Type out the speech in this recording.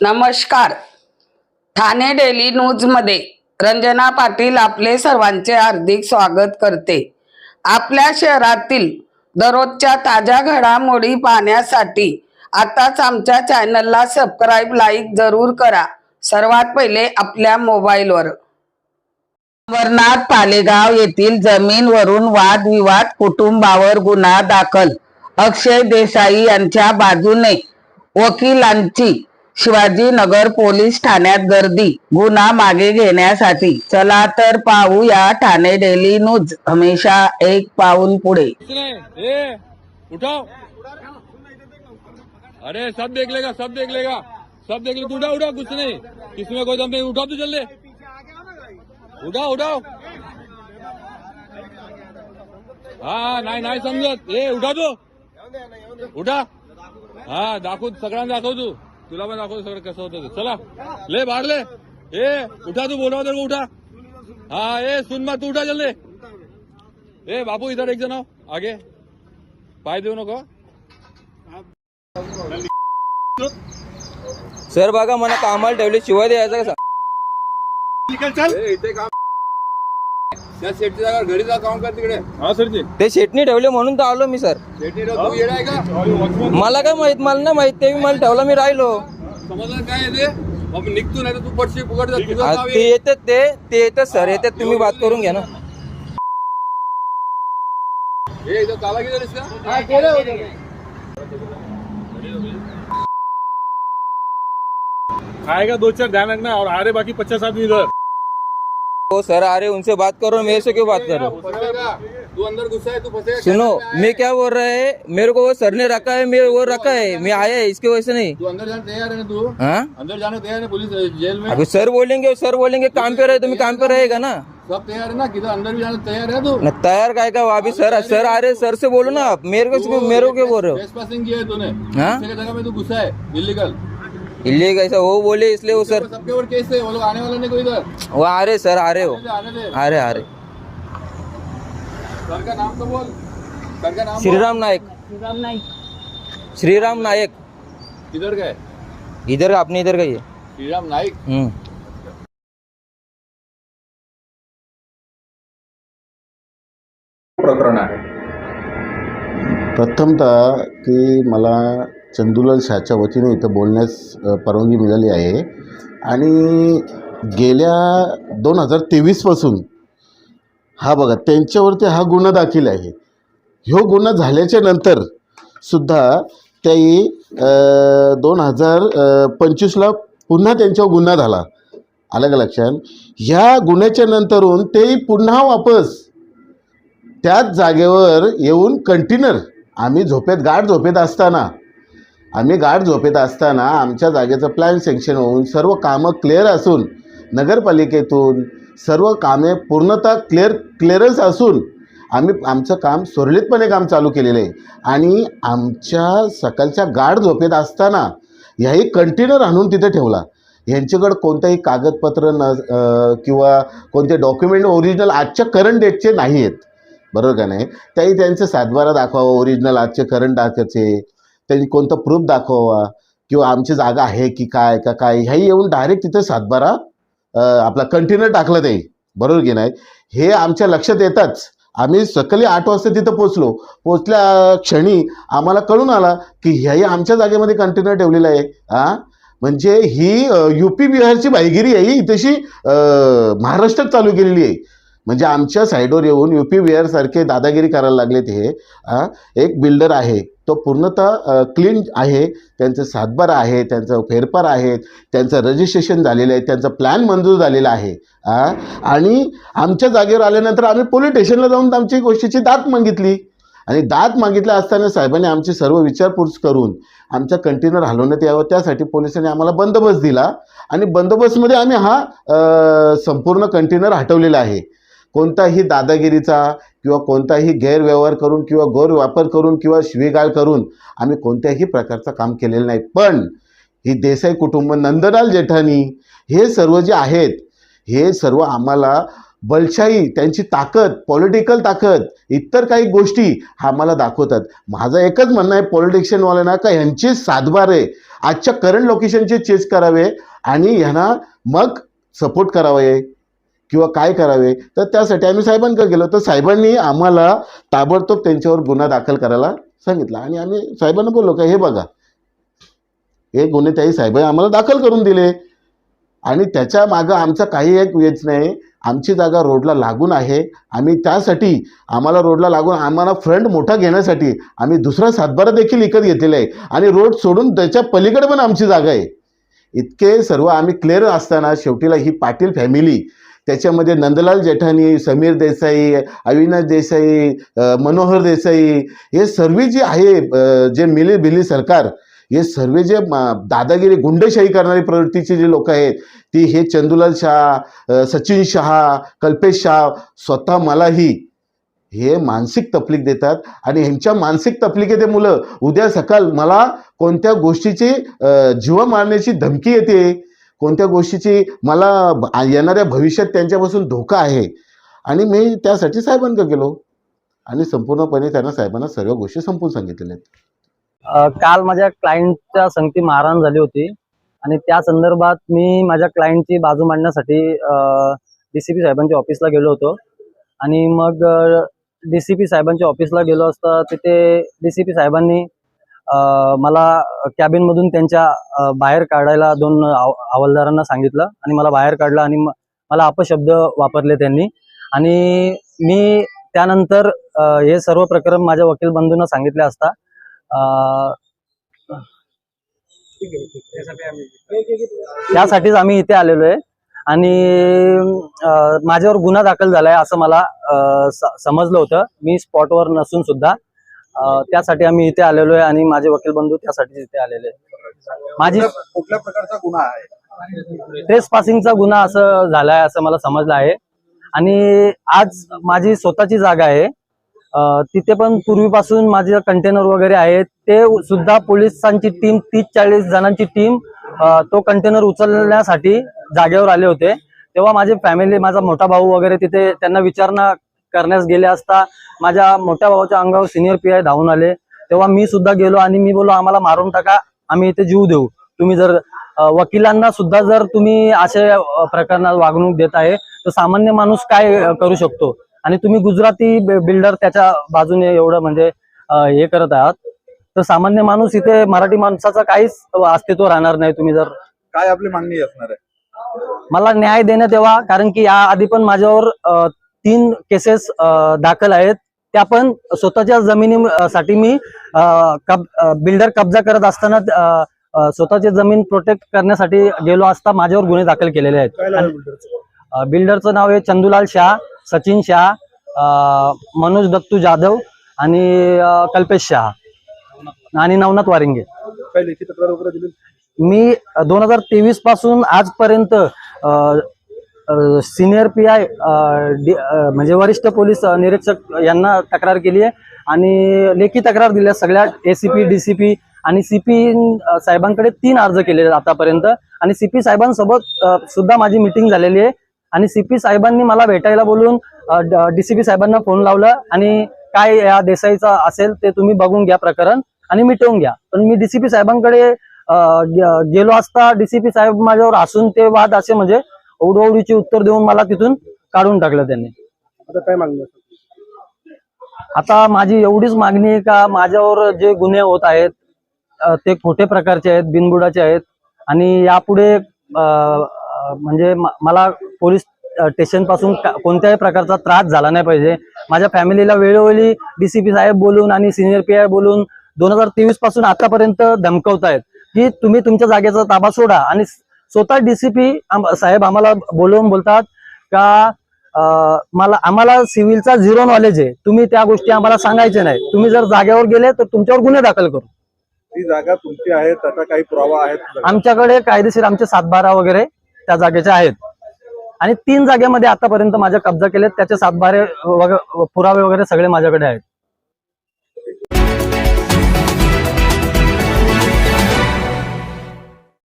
नमस्कार. ठाणे डेली न्यूजमध्ये रंजना पाटील आपले सर्वांचे हार्दिक स्वागत करते. आपल्या शहरातील दररोजच्या ताज्या घडामोडी पाहण्यासाठी आताच आमच्या चॅनलला सबस्क्राईब लाईक जरूर करा. सर्वात पहिले आपल्या मोबाईलवर. अमरनाथ पालेगाव येथील जमीनवरून वादविवाद कुटुंबावर गुन्हा दाखल. अक्षय देसाई यांच्या बाजूने वकिलांची शिवाजीनगर पोलीस ठाण्यात गर्दी गुन्हा मागे घेण्यासाठी. चला तर पाहूया ठाणे डेली न्यूज. हमेशा एक पाऊल पुढे. उठाओ. अरे सब देख लेगा सब देख लेगा. सब देख लेगा उठा उठा कुछ नहीं. किसमें कोई दम नहीं उठा तू ले उठा उठाओ. हा नाही नाही समजत ए उठा तू. उठा. हा दाखवू सगळ्यांना दाखव तू तुला पण दाखव सगळं कसं होतं. चला. ले बाहेर ले ए उठा तू बोलवा तर उठा. हा ए सुन मग तू उठा जल्दी. ए बापू इधर एक जण आओ, आगे. पाय देऊ नको. सर बघा मला कामाला ठेवले. शिवाय द्यायचं का ए, इथे काम त्या शेटची जागा घरी जा काम कर तिकडे. हा सरजी. ते शेटणी ठेवले म्हणून तर आलो मी सर. शेटणी तू येणार आहे का? मला काय माहीत मला नाही माहीत ते मला ठेवला मी राहिलो. समजलं काय आहे ते? निघतो नाही तर तू पटशी फुकट जा. तुझं आ, नाव ते ये. येतात ते ते येतात सर येतात तुम्ही बात करून घ्या ना. इथं गेलेस का? आएगा दो चार ध्यान रखना और आ रहे बाकी पचास आदमी इधर. हो सर आ रहे उनसे बात करो मेरे से क्यों बात करो? तू अंदर घुसा है तू फंसेगा सुनो में क्या बोल रहा है मेरे को वो सर ने रखा है मैं वो रखा है मैं आया है इसकी वजह से नहीं। तू अंदर जाने तैयार है ना तू? हाँ? अंदर जाने तैयार है पुलिस जेल में? अभी सर बोलेंगे सर बोलेंगे काम पे रहे तुम्हें काम पे रहेगा ना। सब तैयार है ना किधर अंदर भी जाने तैयार है तू? तैयार काय का अभी सर सर आ रहे सर से बोलो ना आप मेरे को मेरे को क्यों बोल रहे हो? तूने। हाँ? जगह में तू घुसा है इलीगल इल्ली कैसा? वो बोले इसलिए वो सर। सबके ऊपर केस है वो लोग आने वाले नहीं कोई इधर। वो आ रहे सर आ रहे हो। आ रहे आ रहे सर का नाम तो बोल। सर का नाम। श्रीराम नायक। श्रीराम नायक। किधर का है इधर का अपने इधर का ही। श्रीराम नाइक हम्म. प्रकरण आहे। प्रथमतः की मला चंदूलाल शाहच्या वतीने इथं बोलण्यास परवानगी मिळाली आहे. आणि गेल्या दोन हजार तेवीसपासून हा बघा त्यांच्यावरती हा गुन्हा दाखल आहे. ह्यो गुन्हा झाल्याच्यानंतर सुद्धा त्याही दोन हजार पंचवीसला पुन्हा त्यांच्यावर गुन्हा झाला. आलं का लक्षात? ह्या गुन्ह्याच्या नंतरून तेही पुन्हा वापस त्याच जागेवर येऊन कंटेनर आम्ही झोपेत गाठ झोपेत असताना आम्ही गाढ झोपेत असताना आमच्या जागेचं प्लॅन सेंक्शन होऊन सर्व कामं क्लिअर असून नगरपालिकेतून सर्व कामे पूर्णतः क्लिअर क्लिअरन्स असून आम्ही आमचं काम सुरळीतपणे काम चालू केलेलं आहे. आणि आमच्या सकाळच्या गाढ झोपेत असताना ह्याही कंटेनर आणून तिथे ठेवला. यांच्याकडं कोणतंही कागदपत्र न किंवा कोणते डॉक्युमेंट ओरिजिनल आजच्या करंट डेटचे नाही आहेत बरोबर का नाही? त्याही त्यांचं सातबारा दाखवावं ओरिजिनल आजचे करंट दाखवायचे. त्यांनी कोणतं प्रूफ दाखवावा? किंवा आमची जागा आहे की काय का काय? ह्याही येऊन डायरेक्ट तिथे सातबारा आपला कंटेनर टाकलं ते. बरोबर की नाही? हे आमच्या लक्षात येताच आम्ही सकाळी आठ वाजता तिथं पोचलो पोचल्या क्षणी आम्हाला कळून आला की ह्याही आमच्या जागेमध्ये कंटेनर ठेवलेलं आहे. हां म्हणजे ही यू पी बिहारची बाईगिरी आहे. ही तशी महाराष्ट्रात चालू केलेली आहे. म्हणजे आमच्या साईडवर येऊन यू पी बिहारसारखे दादागिरी करायला लागले ते एक बिल्डर आहे. तो पूर्णतः क्लीन आहे. त्यांचं सातबार आहे त्यांचं फेरफार आहेत त्यांचं रजिस्ट्रेशन झालेलं आहे त्यांचा प्लॅन मंजूर झालेला आहे. आणि आमच्या जागेवर आल्यानंतर आम्ही पोलीस स्टेशनला जाऊन आमची गोष्टीची दात मागितली. आणि दात मागितल्या असताना साहेबांनी आमची सर्व विचारपूस करून आमचा कंटेनर हलवण्यात यावं. त्यासाठी पोलिसांनी आम्हाला बंदोबस्त दिला. आणि बंदोबस्तमध्ये आम्ही हा संपूर्ण कंटेनर हटवलेला आहे. कोणताही दादागिरीचा किंवा कोणताही गैरव्यवहार करून किंवा गैरवापर करून किंवा शिवीगाळ करून आम्ही कोणत्याही प्रकारचं काम केलेलं नाही. पण ही देसाई कुटुंब नंदलाल जेठानी हे सर्व जे आहेत हे सर्व आम्हाला बलशाही त्यांची ताकद पॉलिटिकल ताकद इतर काही गोष्टी आम्हाला दाखवतात. माझं एकच म्हणणं आहे पॉलिटिशियनवाल्यांना का ह्यांचे सातबारे आजच्या करंट लोकेशनचे चेस करावे आणि ह्यांना मग सपोर्ट करावे. किंवा काय करावे? तर त्यासाठी आम्ही साहेबांकडे गेलो. तर साहेबांनी आम्हाला ताबडतोब त्यांच्यावर गुन्हा दाखल करायला सांगितला. आणि आम्ही साहेबांना बोललो का हे बघा. हे गुन्हे त्याही साहेब आम्हाला दाखल करून दिले. आणि त्याच्या मागं आमचा काही एक वेच नाही. आमची जागा रोडला लागून आहे. आम्ही त्यासाठी आम्हाला रोडला लागून आम्हाला फ्रंट मोठा घेण्यासाठी आम्ही दुसरा सातबारा देखील विकत घेतलेला आहे. आणि रोड सोडून त्याच्या पलीकडे पण आमची जागा आहे. इतके सर्व आम्ही क्लिअर असताना शेवटीला ही पाटील फॅमिली त्याच्यामध्ये नंदलाल जेठानी समीर देसाई अविनाश देसाई मनोहर देसाई हे सर्व जे आहे जे मिली भिली सरकार हे सर्व जे दादागिरी गुंडशाही करणारी प्रवृत्तीचे जे लोक आहेत ती हे चंदुलाल शाह सचिन शहा कल्पेश शाह स्वतः मलाही हे मानसिक तपलीक देतात. आणि ह्यांच्या मानसिक तकलिकेमुळं उद्या सकाळ मला कोणत्या गोष्टीची जीवा जीव मारण्याची धमकी येते कोणत्या गोष्टीची मला येणाऱ्या भविष्यात त्यांच्यापासून धोका आहे? आणि मी त्यासाठी साहेबांकडे गेलो. आणि संपूर्णपणे त्यांना साहेबांना सर्व गोष्टी संपून सांगितलेल्या आहेत. काल माझ्या क्लायंटच्या संगती मारहाण झाली होती. आणि त्या संदर्भात मी माझ्या क्लायंटची बाजू मांडण्यासाठी डी सी पी साहेबांच्या ऑफिसला गेलो होतो. आणि मग डी सी पी साहेबांच्या ऑफिसला गेलो असता तिथे डी सी पी साहेबांनी मला कॅबिनमधून त्यांच्या बाहेर काढायला दोन हवालदारांना सांगितलं आणि मला बाहेर काढलं आणि मला अपशब्द वापरले त्यांनी. आणि मी त्यानंतर हे सर्व प्रकरण माझ्या वकील बंधूंना सांगितले असता त्यासाठीच आम्ही इथे आलेलो आहे. आणि माझ्यावर गुन्हा दाखल झालाय असं मला समजलं होतं. मी स्पॉटवर नसून सुद्धा त्यासाठी आम्ही इथे आलेलो आहे आणि माझे वकील बंधू त्यासाठी इथे आलेले माझी कुठल्या प्रकारचा गुन्हा आहे? ट्रेस पासिंगचा गुन्हा असं झालाय असं मला समजलं आहे. आणि आज माझी स्वतःची जागा आहे. तिथे पण पूर्वीपासून माझे कंटेनर वगैरे आहेत ते सुद्धा पोलिसांची टीम तीस चाळीस जणांची टीम तो कंटेनर उचलण्यासाठी जागेवर आले होते. तेव्हा माझी फॅमिली माझा मोठा भाऊ वगैरे तिथे त्यांना विचारणा करण्यास गेले असता माझ्या मोठ्या भावाच्या अंगावर सिनियर पी आय धावून आले. तेव्हा मी सुद्धा गेलो आणि मी बोललो आम्हाला मारून टाका आम्ही इथे जीव देऊ. तुम्ही जर वकिलांना सुद्धा जर तुम्ही असे प्रकरणात वागणूक देत आहे तर सामान्य माणूस काय करू शकतो? आणि तुम्ही गुजराती बिल्डर त्याच्या बाजूने एवढं म्हणजे हे करत आहात. तर सामान्य माणूस इथे मराठी माणसाचं काहीच अस्तित्व राहणार नाही तुम्ही जर काय आपली मागणी असणार आहे? मला न्याय देण्यात यावा कारण की या आधी पण माझ्यावर तीन केसेस दाखल आहेत. त्या पण स्वतःच्या जमिनीसाठी मी अ, कब बिल्डर कब्जा करत असताना स्वतःची जमीन प्रोटेक्ट करण्यासाठी गेलो असता माझ्यावर गुन्हे दाखल केलेले आहेत. बिल्डरचं? नाव आहे चंदुलाल शाह सचिन शाह मनोज दत्तू जाधव आणि कल्पेश शाह आणि नवनाथ वारिंगे. मी दोन हजार तेवीसपासून आजपर्यंत सिनियर पी आय म्हणजे वरिष्ठ पोलीस निरीक्षक यांना तक्रार केली आहे आणि लेखी तक्रार दिल्या सगळ्या एसीपी डीसीपी आणि सीपी साहेबांकडे तीन अर्ज केलेले आतापर्यंत. आणि सीपी साहेबांसोबत सुद्धा माझी मिटिंग झालेली आहे. आणि सीपी साहेबांनी मला भेटायला बोलून डीसीपी साहेबांना फोन लावला आणि काय या देसाईचा असेल ते तुम्ही बघून घ्या प्रकरण आणि मिटवून घ्या. पण मी डीसीपी साहेबांकडे गेलो असता डीसीपी साहेब माझ्यावर हसून ते वाद असे म्हणजे ओढवडीची उत्तर देऊन मला तिथून काढून टाकलं त्यांनी आता काय मागणी? आता माझी एवढीच मागणी आहे का माझ्यावर जे गुन्हे होत आहेत ते खोटे प्रकारचे आहेत बिनबुडाचे आहेत आणि यापुढे म्हणजे मला पोलीस स्टेशनपासून कोणत्याही प्रकारचा त्रास झाला नाही पाहिजे माझ्या फॅमिलीला वेळोवेळी डीसीपी साहेब बोलून आणि सिनियर पी आय बोलून दोन हजार तेवीसपासून आतापर्यंत धमकवतायत की तुम्ही तुमच्या जागेचा ताबा सोडा आणि स्वतः डीसीपी साहेब आम्हाला बोलवून बोलतात का मला आम्हाला सिव्हिलचा झिरो नॉलेज आहे. तुम्ही त्या गोष्टी आम्हाला सांगायचे नाही. तुम्ही जर जागेवर गेले तर तुमच्यावर गुन्हे दाखल करू. ती जागा तुमची आहे त्याचा काही पुरावा आहेत आमच्याकडे कायदेशीर आमचे सातबारा वगैरे त्या जागेचे आहेत. आणि तीन जागेमध्ये आतापर्यंत माझ्या कब्जा केलेत त्याचे सातबारे वगैरे पुरावे वगैरे सगळे माझ्याकडे आहेत.